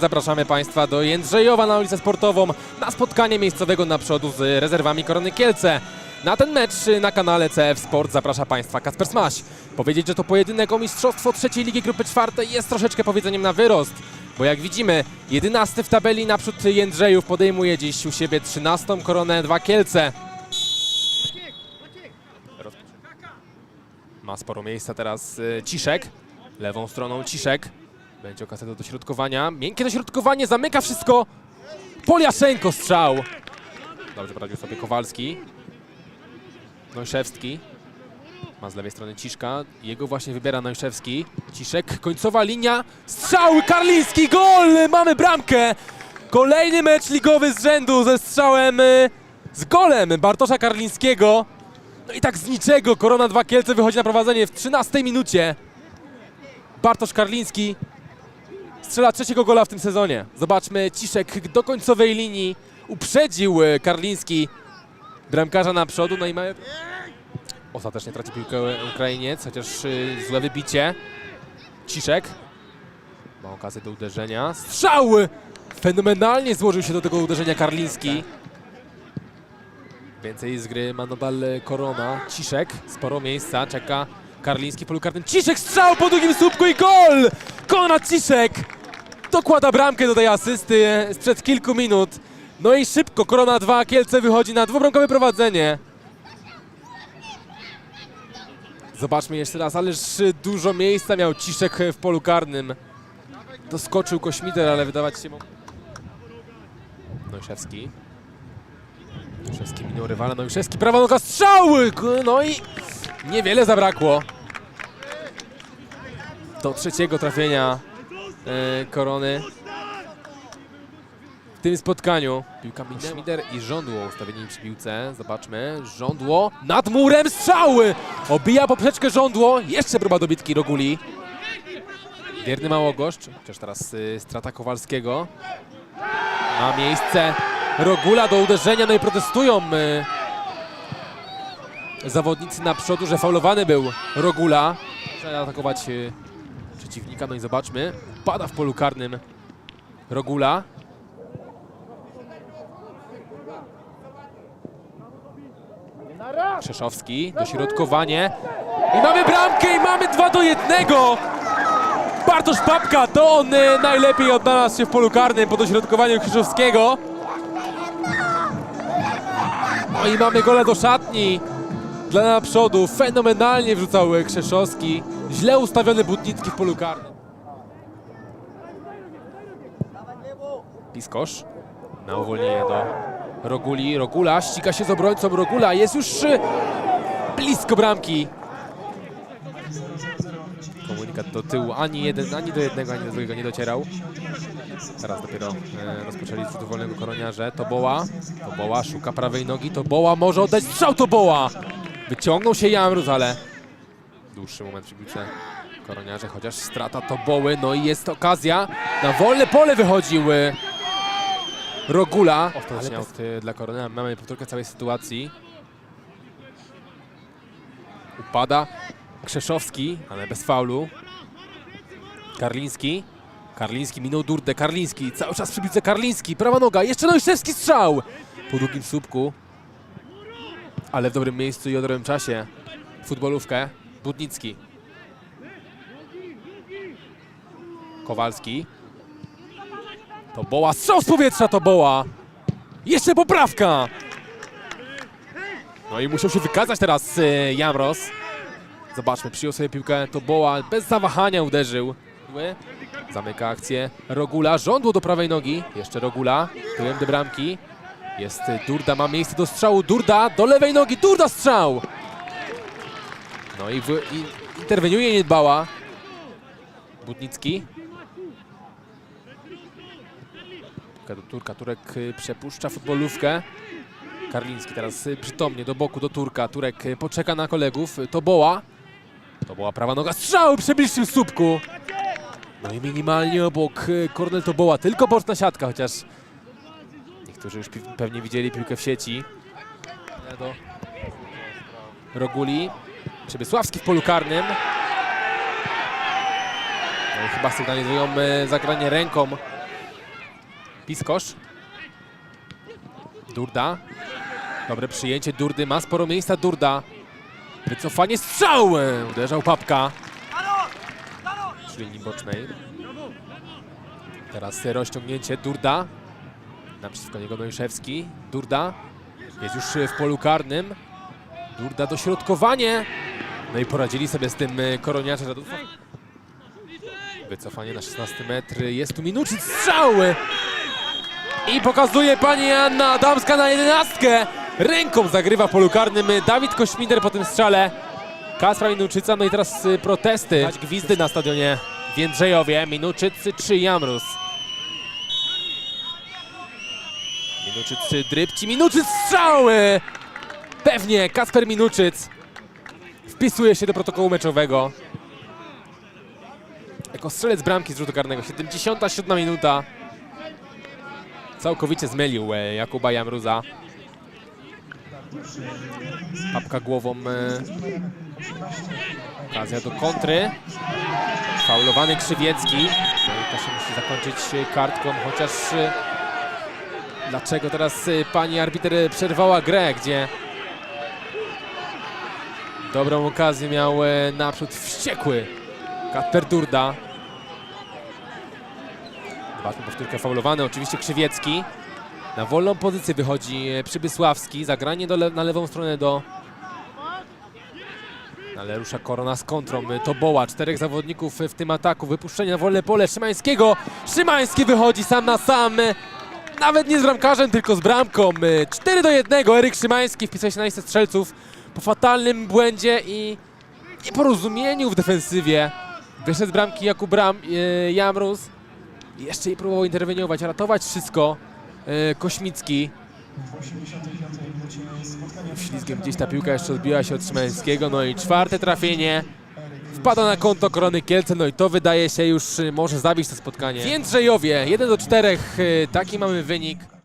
Zapraszamy Państwa do Jędrzejowa na ulicę Sportową na spotkanie miejscowego na przodu z rezerwami Korony Kielce. Na ten mecz na kanale CF Sport zaprasza Państwa Kasper Smaś. Powiedzieć, że to pojedynek o mistrzostwo trzeciej ligi grupy czwartej jest troszeczkę powiedzeniem na wyrost. Bo jak widzimy, 11 w tabeli naprzód Jędrzejów podejmuje dziś u siebie 13 koronę 2 Kielce. Ma sporo miejsca teraz y, Ciszek. Lewą stroną Ciszek. Będzie okazja do dośrodkowania. Miękkie dośrodkowanie, zamyka wszystko. Poliaszenko strzał. Dobrze poradził sobie Kowalski. Nojszewski. Ma z lewej strony Ciszka. Jego właśnie wybiera Nojszewski. Ciszek, końcowa linia. Strzał! Karliński, gol! Mamy bramkę! Kolejny mecz ligowy z rzędu ze strzałem y, z golem Bartosza Karlińskiego. No i tak z niczego Korona 2 Kielce wychodzi na prowadzenie w 13 minucie. Bartosz Karliński strzela trzeciego gola w tym sezonie. Zobaczmy, Ciszek do końcowej linii uprzedził e, Karliński bramkarza na przodu, no i mamy... Ostatecznie traci piłkę Ukrainiec, chociaż y, złe wybicie. Ciszek ma okazję do uderzenia. Strzał! Fenomenalnie złożył się do tego uderzenia Karliński. Więcej z gry ma nadal e, Korona. Ciszek, sporo miejsca, czeka Karliński w polu karnym. Ciszek strzał po długim słupku i gol! Konrad Ciszek dokłada bramkę do tej asysty sprzed kilku minut. No i szybko Korona 2, Kielce wychodzi na dwubramkowe prowadzenie. Zobaczmy jeszcze raz, ależ dużo miejsca miał Ciszek w polu karnym. Doskoczył Kośmiter, ale wydawać się mu... Nojszewski. Nojszewski minął rywala, Nojszewski, prawa noga, strzały! No i niewiele zabrakło. Do trzeciego trafienia Korony w tym spotkaniu. Piłka Schmider i Żądło ustawieni przy piłce. Zobaczmy. Żądło nad murem strzały! Obija poprzeczkę Żądło. Jeszcze próba dobitki Roguli. Wierny Małogoszcz. Chociaż teraz y, strata Kowalskiego. Ma miejsce Rogula do uderzenia. No i protestują y, zawodnicy na przodu, że faulowany był Rogula. Chce atakować y, przeciwnika. No i zobaczmy. Pada w polu karnym Rogula. Krzeszowski, dośrodkowanie. I mamy bramkę i mamy 2 do 1. Bartosz Papka, to on y, najlepiej odnalazł się w polu karnym po dośrodkowaniu Krzeszowskiego. No i mamy gole do szatni. Dla naprzodu fenomenalnie wrzucał y, Krzeszowski. Źle ustawiony Butnicki w polu karnym. Piskosz na uwolnienie do Roguli. Rogula ściga się z obrońcą. Rogula jest już y, blisko bramki. Komunikat do tyłu. Ani jeden, ani do jednego, ani do drugiego nie docierał. Teraz dopiero e, rozpoczęli z rzutu wolnego koroniarze. To Boła. To Boła szuka prawej nogi. To Boła może oddać strzał. To Boła. Wyciągnął się Jamrus, ale dłuższy moment przy piłce koroniarze. Chociaż strata to Boły. No i jest okazja. Na wolne pole wychodził Rogula. Ostatecznie aut y, dla Korony. Mamy powtórkę całej sytuacji. Upada Krzeszowski, ale bez faulu. Karliński. Karliński minął Durdę. Karliński cały czas przy piłce Karliński. Prawa noga. Jeszcze Nojszewski strzał. Po długim słupku. Ale w dobrym miejscu i o dobrym czasie. Futbolówkę. Budnicki. Kowalski. To Boła, strzał z powietrza to Boła. Jeszcze poprawka. No i musiał się wykazać teraz y, Jamros. Zobaczmy, przyjął sobie piłkę, to Boła bez zawahania uderzył. Zamyka akcję Rogula, żądło do prawej nogi. Jeszcze Rogula, tyłem do bramki. Jest Durda, ma miejsce do strzału. Durda do lewej nogi, Durda strzał. No i, w, i interweniuje niedbała. Budnicki. Do Turka. Turek y, przepuszcza futbolówkę. Karliński teraz y, przytomnie do boku do Turka. Turek y, poczeka na kolegów. Y, To Boła. To była prawa noga. Strzał przy bliższym słupku. No i minimalnie obok Kornel to Boła. Tylko boczna siatka, chociaż niektórzy już pewnie widzieli piłkę w sieci. Do Roguli. Przemysławski w polu karnym. No i chyba sygnalizują y, zagranie ręką Piskosz. Durda. Dobre przyjęcie Durdy, ma sporo miejsca Durda. Wycofanie strzał! Uderzał Papka. Przy linii bocznej. Teraz rozciągnięcie Durda. Naprzeciwko niego Nojszewski. Durda. Jest już w polu karnym. Durda dośrodkowanie. No i poradzili sobie z tym e, koroniacze Radosław. Wycofanie na 16 metr. Jest tu minuczyc strzały. I pokazuje pani Anna Adamska na jedenastkę. Ręką zagrywa w polu karnym Dawid Kośmider po tym strzale. Kaspra Minuczyca, no i teraz y, protesty. Gwizdy na stadionie w Jędrzejowie. Minuczycy czy Jamrus. Minuczycy drybci, Minuczyc strzały! Pewnie Kasper Minuczyc wpisuje się do protokołu meczowego. Jako strzelec bramki z rzutu karnego. 77 minuta. Całkowicie zmylił e, Jakuba Jamruza. Papka głową. E, okazja do kontry. Faulowany Krzywiecki. No to się musi zakończyć e, kartką, chociaż dlaczego teraz pani arbiter przerwała grę, gdzie dobrą okazję miał e, naprzód wściekły Kasper Durda. Zobaczmy powtórkę faulowany, oczywiście Krzywiecki. Na wolną pozycję wychodzi e, Przybysławski. Zagranie le na lewą stronę do... Ale rusza Korona z kontrą. E, To Boła. Czterech zawodników w tym ataku. Wypuszczenie na wolne pole Szymańskiego. Szymański wychodzi sam na sam. Nawet nie z bramkarzem, tylko z bramką. E, 4 do 1. Eryk Szymański wpisał się na listę strzelców po fatalnym błędzie i nieporozumieniu w defensywie. Wyszedł z bramki Jakub Bram, e, Jamrus. Jeszcze jej próbował interweniować, ratować wszystko. E, Kośmicki. Ślizgiem gdzieś ta piłka jeszcze odbiła się od Szymańskiego. No i czwarte trafienie. Wpada na konto Korony Kielce, no i to wydaje się już e, może zabić to spotkanie. W Jędrzejowie 1 do 4, e, taki mamy wynik.